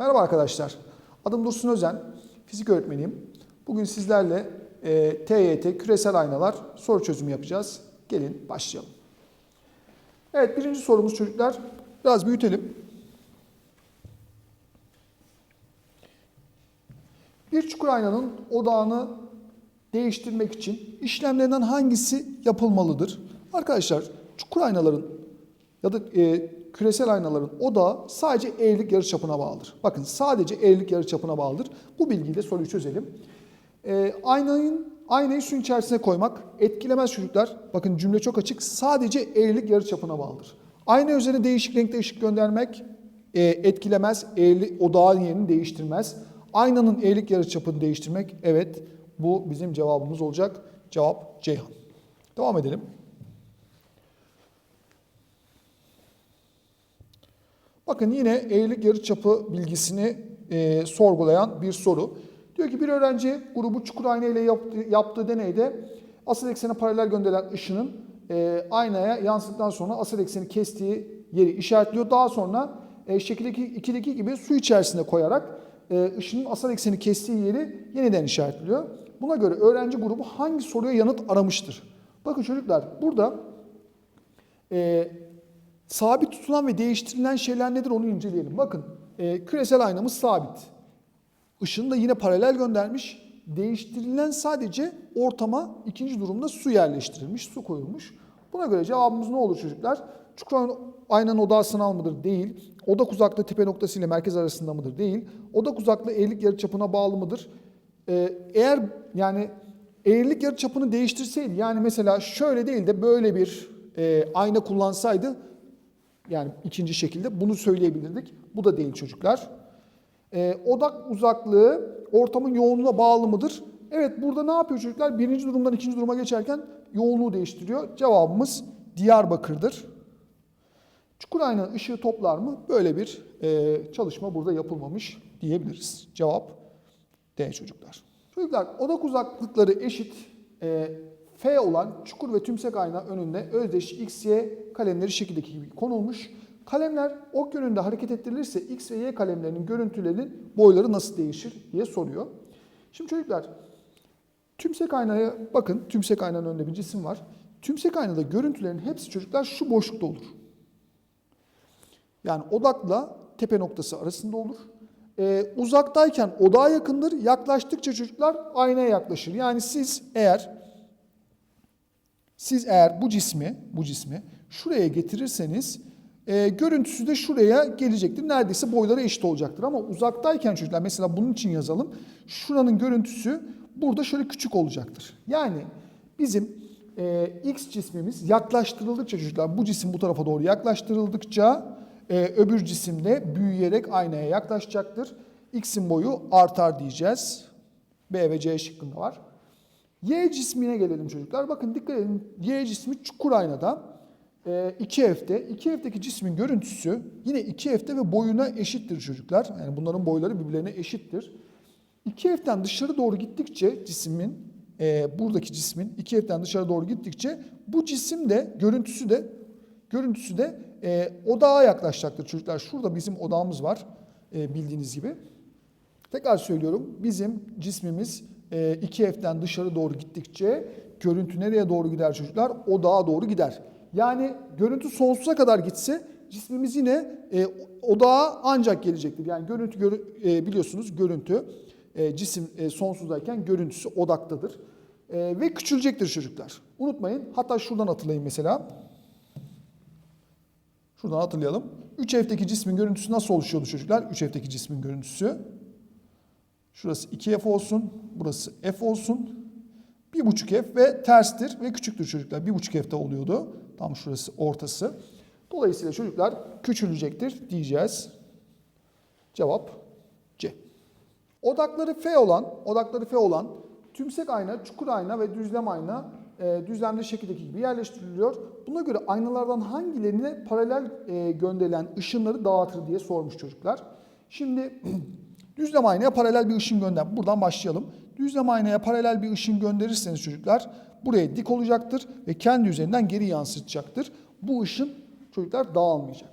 Merhaba arkadaşlar. Adım Dursun Özen. Fizik öğretmeniyim. Bugün sizlerle e, TYT küresel aynalar soru çözümü yapacağız. Gelin başlayalım. Evet birinci sorumuz çocuklar. Biraz büyütelim. Bir çukur aynanın odağını değiştirmek için işlemlerden hangisi yapılmalıdır? Arkadaşlar çukur aynaların ya da e, küresel aynaların odağı sadece eğrilik yarıçapına bağlıdır. Bakın sadece eğrilik yarıçapına bağlıdır. Bu bilgiyle soruyu çözelim. E, aynanın aynayı suyun içerisine koymak etkilemez çocuklar. Bakın cümle çok açık. Sadece eğrilik yarıçapına bağlıdır. Ayna üzerine değişik renkte ışık göndermek e, etkilemez. Eğrilik odağın yerini değiştirmez. Aynanın eğrilik yarıçapını değiştirmek evet bu bizim cevabımız olacak. Cevap Ceyhan. Devam edelim. Bakın yine eğrilik yarıçapı bilgisini e, sorgulayan bir soru. Diyor ki bir öğrenci grubu çukur ayna ile yaptığı, yaptığı deneyde asıl eksene paralel gönderilen ışının e, aynaya yansıdıktan sonra asıl ekseni kestiği yeri işaretliyor. Daha sonra e, şekil 2'deki gibi su içerisine koyarak e, ışının asal ekseni kestiği yeri yeniden işaretliyor. Buna göre öğrenci grubu hangi soruya yanıt aramıştır? Bakın çocuklar burada e, sabit tutulan ve değiştirilen şeyler nedir onu inceleyelim. Bakın e, küresel aynamız sabit. Işını da yine paralel göndermiş. Değiştirilen sadece ortama ikinci durumda su yerleştirilmiş, su koyulmuş. Buna göre cevabımız ne olur çocuklar? Çukur aynanın odağı sınal mıdır? Değil. Odak uzaklığı tepe noktası ile merkez arasında mıdır? Değil. Odak uzaklığı eğrilik yarıçapına bağlı mıdır? Ee, eğer yani eğrilik yarıçapını değiştirseydi yani mesela şöyle değil de böyle bir e, ayna kullansaydı yani ikinci şekilde bunu söyleyebilirdik. Bu da değil çocuklar. Ee, odak uzaklığı ortamın yoğunluğuna bağlı mıdır? Evet burada ne yapıyor çocuklar? Birinci durumdan ikinci duruma geçerken yoğunluğu değiştiriyor. Cevabımız Diyarbakır'dır. Çukur ayna ışığı toplar mı? Böyle bir e, çalışma burada yapılmamış diyebiliriz. Cevap D çocuklar. Çocuklar odak uzaklıkları eşit e, F olan çukur ve tümsek ayna önünde özdeş X, Y kalemleri şekildeki gibi konulmuş. Kalemler ok yönünde hareket ettirilirse X ve Y kalemlerinin görüntülerinin boyları nasıl değişir diye soruyor. Şimdi çocuklar tümsek aynaya bakın tümsek aynanın önünde bir cisim var. Tümsek aynada görüntülerin hepsi çocuklar şu boşlukta olur. Yani odakla tepe noktası arasında olur. Ee, uzaktayken odağa yakındır. Yaklaştıkça çocuklar aynaya yaklaşır. Yani siz eğer siz eğer bu cismi bu cismi şuraya getirirseniz e, görüntüsü de şuraya gelecektir. Neredeyse boyları eşit olacaktır. Ama uzaktayken çocuklar mesela bunun için yazalım. Şuranın görüntüsü burada şöyle küçük olacaktır. Yani bizim e, X cismimiz yaklaştırıldıkça çocuklar bu cisim bu tarafa doğru yaklaştırıldıkça e, öbür cisim de büyüyerek aynaya yaklaşacaktır. X'in boyu artar diyeceğiz. B ve C şıkkında var. Y cismine gelelim çocuklar. Bakın dikkat edin. Y cismi çukur aynada. E, 2F'te. 2F'teki cismin görüntüsü yine 2F'te ve boyuna eşittir çocuklar. Yani bunların boyları birbirlerine eşittir. 2F'ten dışarı doğru gittikçe cismin, e, buradaki cismin 2F'ten dışarı doğru gittikçe bu cisim de görüntüsü de görüntüsü de e, odağa yaklaşacaktır çocuklar. Şurada bizim odağımız var e, bildiğiniz gibi. Tekrar söylüyorum bizim cismimiz 2F'den dışarı doğru gittikçe görüntü nereye doğru gider çocuklar? Odağa doğru gider. Yani görüntü sonsuza kadar gitse cismimiz yine e, odağa ancak gelecektir. Yani görüntü görü, e, biliyorsunuz görüntü e, cisim e, sonsuzdayken görüntüsü odaktadır. E, ve küçülecektir çocuklar. Unutmayın hatta şuradan hatırlayın mesela. Şuradan hatırlayalım. 3F'deki cismin görüntüsü nasıl oluşuyordu çocuklar? 3F'deki cismin görüntüsü. Şurası 2F olsun, burası F olsun. 1,5F ve terstir ve küçüktür çocuklar. 1,5F'de oluyordu. Tam şurası ortası. Dolayısıyla çocuklar küçülecektir diyeceğiz. Cevap C. Odakları F olan, odakları F olan tümsek ayna, çukur ayna ve düzlem ayna e, düzlemli şekildeki gibi yerleştiriliyor. Buna göre aynalardan hangilerine paralel e, gönderilen ışınları dağıtır diye sormuş çocuklar. Şimdi düzlem aynaya paralel bir ışın gönder. Buradan başlayalım. Düzlem aynaya paralel bir ışın gönderirseniz çocuklar buraya dik olacaktır ve kendi üzerinden geri yansıtacaktır. Bu ışın çocuklar dağılmayacak.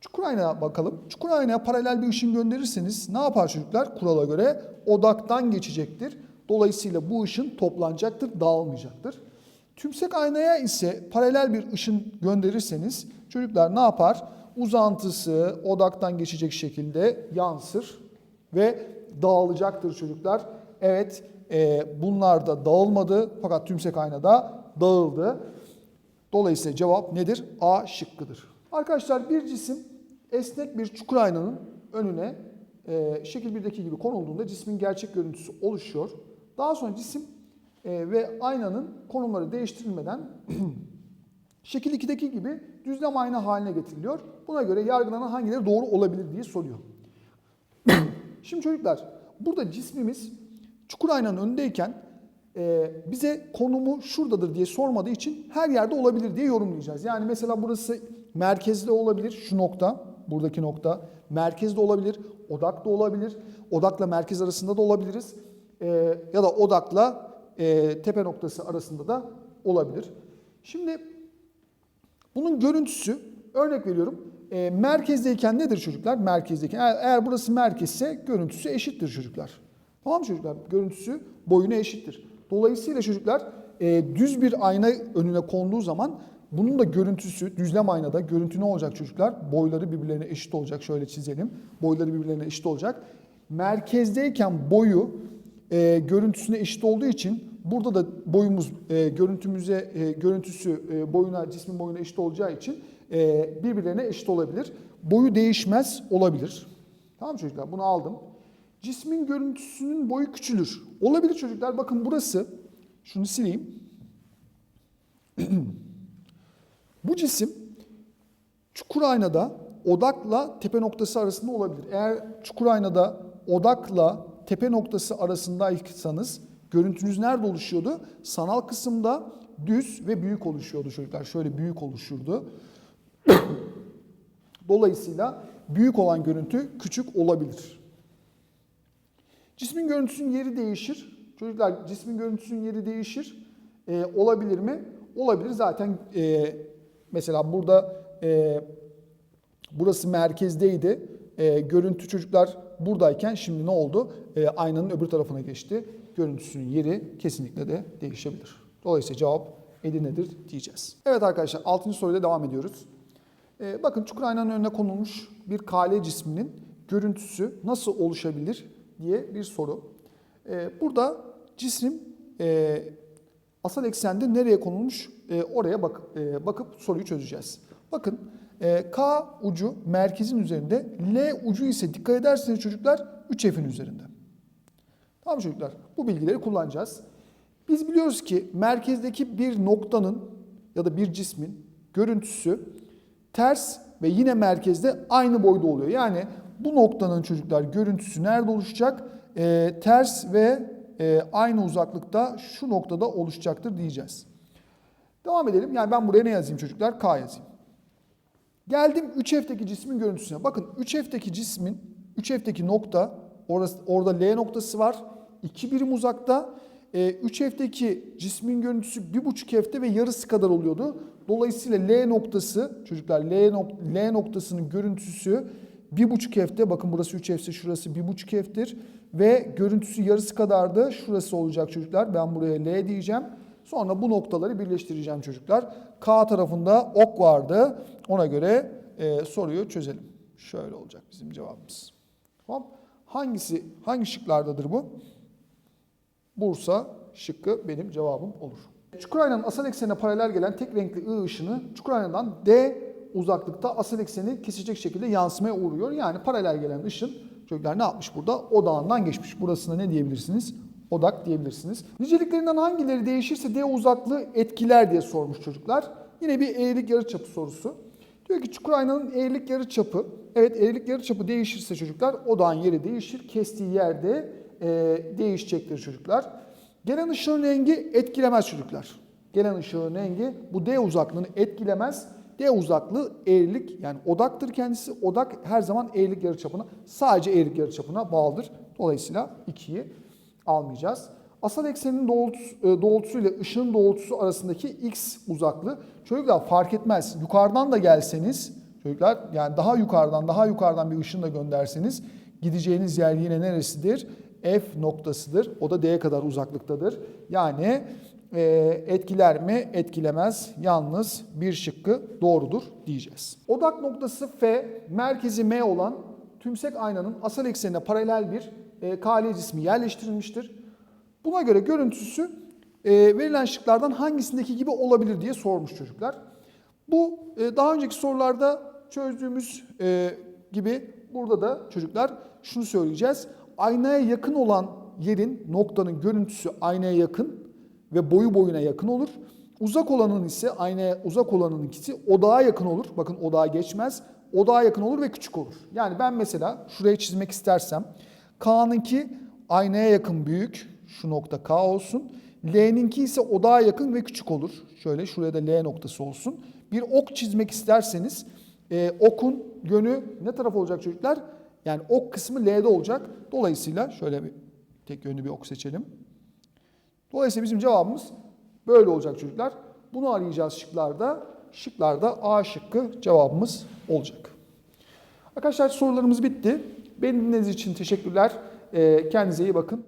Çukur aynaya bakalım. Çukur aynaya paralel bir ışın gönderirseniz ne yapar çocuklar? Kurala göre odaktan geçecektir. Dolayısıyla bu ışın toplanacaktır, dağılmayacaktır. Tümsek aynaya ise paralel bir ışın gönderirseniz çocuklar ne yapar? Uzantısı odaktan geçecek şekilde yansır ve dağılacaktır çocuklar. Evet e, bunlar da dağılmadı fakat tümsek aynada dağıldı. Dolayısıyla cevap nedir? A şıkkıdır. Arkadaşlar bir cisim esnek bir çukur aynanın önüne e, şekil 1'deki gibi konulduğunda cismin gerçek görüntüsü oluşuyor. Daha sonra cisim e, ve aynanın konumları değiştirilmeden şekil 2'deki gibi düzlem ayna haline getiriliyor. Buna göre yargılanan hangileri doğru olabilir diye soruyor. Şimdi çocuklar burada cismimiz çukur aynanın önündeyken e, bize konumu şuradadır diye sormadığı için her yerde olabilir diye yorumlayacağız. Yani mesela burası merkezde olabilir şu nokta, buradaki nokta merkezde olabilir, odakta olabilir, odakla merkez arasında da olabiliriz E, ya da odakla e, tepe noktası arasında da olabilir. Şimdi bunun görüntüsü örnek veriyorum. E, merkezdeyken nedir çocuklar? Merkezdeyken eğer, eğer burası merkezse görüntüsü eşittir çocuklar. Tamam mı çocuklar? Görüntüsü boyuna eşittir. Dolayısıyla çocuklar e, düz bir ayna önüne konduğu zaman bunun da görüntüsü düzlem aynada görüntü ne olacak çocuklar? Boyları birbirlerine eşit olacak. Şöyle çizelim. Boyları birbirlerine eşit olacak. Merkezdeyken boyu e, görüntüsüne eşit olduğu için burada da boyumuz e, görüntümüze e, görüntüsü e, boyuna cismin boyuna eşit olacağı için birbirlerine eşit olabilir. Boyu değişmez olabilir. Tamam çocuklar? Bunu aldım. Cismin görüntüsünün boyu küçülür. Olabilir çocuklar. Bakın burası. Şunu sileyim. Bu cisim çukur aynada odakla tepe noktası arasında olabilir. Eğer çukur aynada odakla tepe noktası arasındaysanız görüntünüz nerede oluşuyordu? Sanal kısımda düz ve büyük oluşuyordu çocuklar. Şöyle büyük oluşurdu. Dolayısıyla büyük olan görüntü küçük olabilir. Cismin görüntüsünün yeri değişir. Çocuklar cismin görüntüsünün yeri değişir. Ee, olabilir mi? Olabilir. Zaten e, mesela burada e, burası merkezdeydi. E, görüntü çocuklar buradayken şimdi ne oldu? E, aynanın öbür tarafına geçti. Görüntüsünün yeri kesinlikle de değişebilir. Dolayısıyla cevap Edirne'dir diyeceğiz. Evet arkadaşlar 6. soruyla devam ediyoruz. E, bakın çukur aynanın önüne konulmuş bir kale cisminin görüntüsü nasıl oluşabilir diye bir soru. E, burada cisim e, asal eksende nereye konulmuş e, oraya bak, e, bakıp soruyu çözeceğiz. Bakın K ucu merkezin üzerinde, L ucu ise dikkat ederseniz çocuklar 3F'in üzerinde. Tamam çocuklar? Bu bilgileri kullanacağız. Biz biliyoruz ki merkezdeki bir noktanın ya da bir cismin görüntüsü ters ve yine merkezde aynı boyda oluyor. Yani bu noktanın çocuklar görüntüsü nerede oluşacak? Ee, ters ve e, aynı uzaklıkta şu noktada oluşacaktır diyeceğiz. Devam edelim. Yani ben buraya ne yazayım çocuklar? K yazayım. Geldim 3F'teki cismin görüntüsüne. Bakın 3F'teki cismin 3F'teki nokta orası, orada L noktası var. 2 birim uzakta. E, 3F'teki cismin görüntüsü 1,5 F'te ve yarısı kadar oluyordu. Dolayısıyla L noktası çocuklar L, nok L noktasının görüntüsü 1,5 F'te. Bakın burası 3 F ise şurası 1,5 F'tir. Ve görüntüsü yarısı kadardı. Şurası olacak çocuklar. Ben buraya L diyeceğim. Sonra bu noktaları birleştireceğim çocuklar. K tarafında ok vardı. Ona göre e, soruyu çözelim. Şöyle olacak bizim cevabımız. Tamam. Hangisi, hangi şıklardadır bu? Bursa şıkkı benim cevabım olur. Çukur aynanın asal eksenine paralel gelen tek renkli I ışını çukur aynadan D uzaklıkta asal ekseni kesecek şekilde yansımaya uğruyor. Yani paralel gelen ışın çocuklar ne yapmış burada? Odağından geçmiş. Burasına ne diyebilirsiniz? Odak diyebilirsiniz. Niceliklerinden hangileri değişirse D uzaklığı etkiler diye sormuş çocuklar. Yine bir eğrilik yarıçapı sorusu. Diyor ki çukur aynanın eğrilik yarıçapı. Evet eğrilik yarıçapı değişirse çocuklar odağın yeri değişir. Kestiği yerde e, değişecektir çocuklar. Gelen ışığın rengi etkilemez çocuklar. Gelen ışığın rengi bu D uzaklığını etkilemez. D uzaklığı eğrilik yani odaktır kendisi. Odak her zaman eğrilik yarıçapına sadece eğrilik yarıçapına bağlıdır. Dolayısıyla 2'yi almayacağız. Asal eksenin doğrultusu, e, doğrultusuyla ışığın doğrultusu arasındaki x uzaklığı çocuklar fark etmez. Yukarıdan da gelseniz Çocuklar yani daha yukarıdan daha yukarıdan bir ışın da gönderseniz gideceğiniz yer yine neresidir? F noktasıdır. O da D'ye kadar uzaklıktadır. Yani e, etkiler mi? Etkilemez. Yalnız bir şıkkı doğrudur diyeceğiz. Odak noktası F, merkezi M olan tümsek aynanın asal eksenine paralel bir e, KL cismi yerleştirilmiştir. Buna göre görüntüsü e, verilen şıklardan hangisindeki gibi olabilir diye sormuş çocuklar. Bu e, daha önceki sorularda çözdüğümüz e, gibi burada da çocuklar şunu söyleyeceğiz. Aynaya yakın olan yerin noktanın görüntüsü aynaya yakın ve boyu boyuna yakın olur. Uzak olanın ise aynaya uzak olanın ikisi odağa yakın olur. Bakın odağa geçmez. Odağa yakın olur ve küçük olur. Yani ben mesela şuraya çizmek istersem K'nınki aynaya yakın büyük. Şu nokta K olsun. L'ninki ise odağa yakın ve küçük olur. Şöyle şuraya da L noktası olsun. Bir ok çizmek isterseniz e, okun yönü ne taraf olacak çocuklar? Yani ok kısmı L'de olacak. Dolayısıyla şöyle bir tek yönlü bir ok seçelim. Dolayısıyla bizim cevabımız böyle olacak çocuklar. Bunu arayacağız şıklarda. Şıklarda A şıkkı cevabımız olacak. Arkadaşlar sorularımız bitti. Beni dinlediğiniz için teşekkürler. Ee, Kendinize iyi bakın.